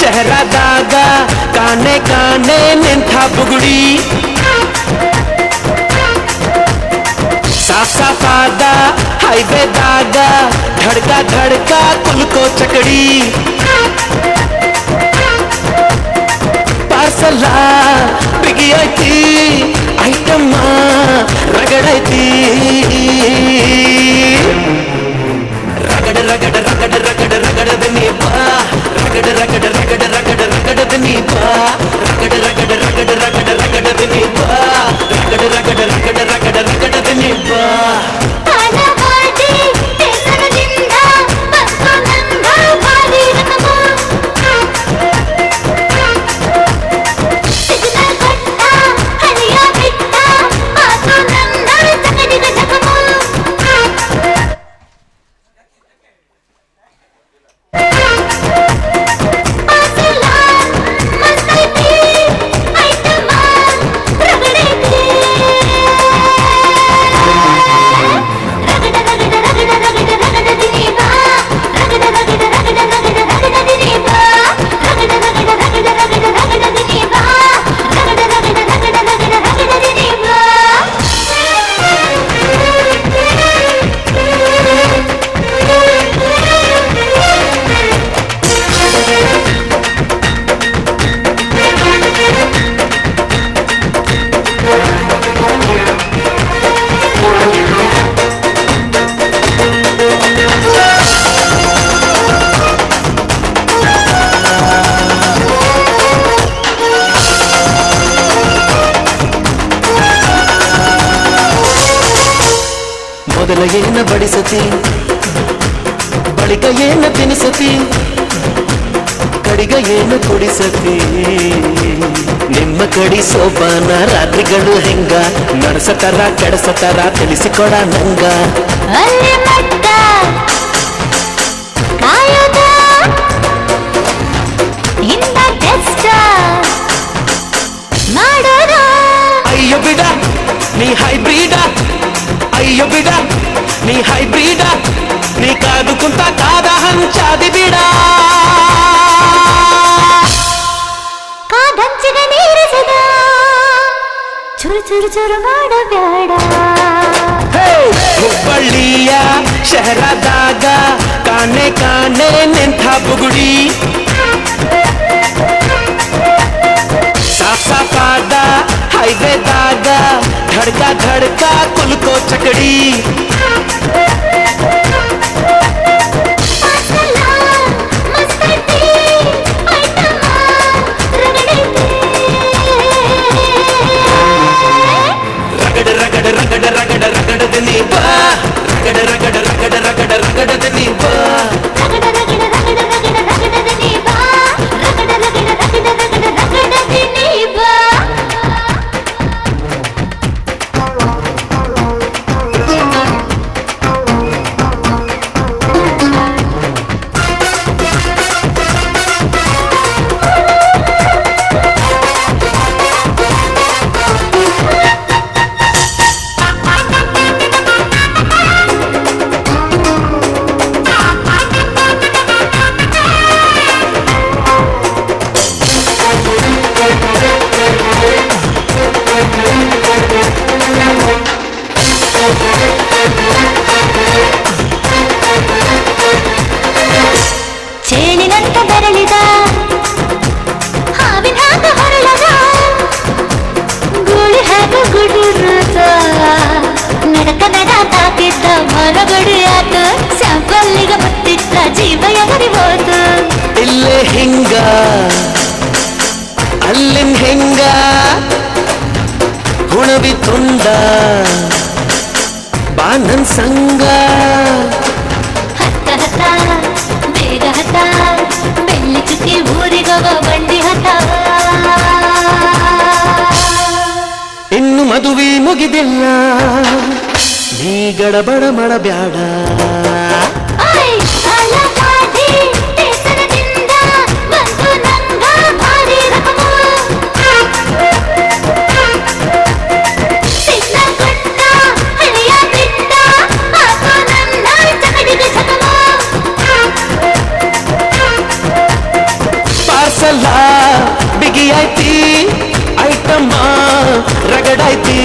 शहरा दागा काने काने निंथा बुगड़ी। साफ़ साफ़ हाईवे दादा, धड़का धड़का कुल को चकड़ी। पार्सला बिगी आई थी आइटम रगड़ आई थी ಏನ ಬಡಿಸತಿ. ಬಳಿಕ ಏನು ತಿನಿಸತಿ. ಕಡಿಗ ಏನು ಕುಡಿಸತಿ. ನಿಮ್ಮ ಕಡಿ ಸೋಪಾನ ರಾತ್ರಿಗಳು ಹೆಂಗ? ನಡೆಸತಾರ ಕೆಡಸತರ ತಿಳಿಸಿಕೊಡ ನಂಗ. ಅಯ್ಯೋ ಬಿಡ ನೀ ಹೈಬ್ರಿಡ. ಅಯ್ಯೋ ಬಿಡ ನೀ ಹೈಬ್ರಿಡ ನೀ ಕಾದು ಕುಂತ ಕಾದ ಹಂಚಾದಿ ಬಿಡ ಕಾದಂಚಿನ ನೀರಿಸದ ಚುರು ಚುರು ಚುರು ಮಾಡಬೇಡ ಹೇ! ಹುಬ್ಬಳ್ಳಿಯ ಶಹರದಾಗ ಕಾಣೆ ಕಾಣೆ ನಿಂತ ಬುಗುಡಿ भाई बे दादा धड़का धड़का कुल को चकड़ी రగడ రగడ రగడ రగడ రగడ రగడ రగడ ಚೇಳಿನಂತ ಬೆರಳಿದ ಹಾವಿನ ಹಾಗ ಹೊರಳದ ಗೂಳಿ ಹಾಗ ಗುಡಿರುತ್ತ ನಡಕ ನಡ ತಾಕಿದ್ದ ಮರಗಡಿ ಆತ ಸ್ಯಾಂಪಲ್ಲಿಗ ಬತ್ತಿತ್ತ ಜೀವ ಎಗರಿ ಹೋತು ಇಲ್ಲೇ ಹಿಂಗ ಅಲ್ಲಿನ್ ಹೆಂಗ ಹುಣವಿ ತುಂಡ ಬಾ ನನ್ ಸಂಗ. ಹತ್ತ ಹತ್ತ ಬೇಗ ಹತ್ತ ಬೆಳ್ಳಿ ಚುಕ್ಕಿ ಊರಿಗವ ಬಂಡಿ ಹತ್ತ. ಇನ್ನು ಮದುವೆ ಮುಗಿದಿಲ್ಲ. ನೀ ಗಡಬಡ ಮಾಡಬ್ಯಾಡ. ரகடாய் தீ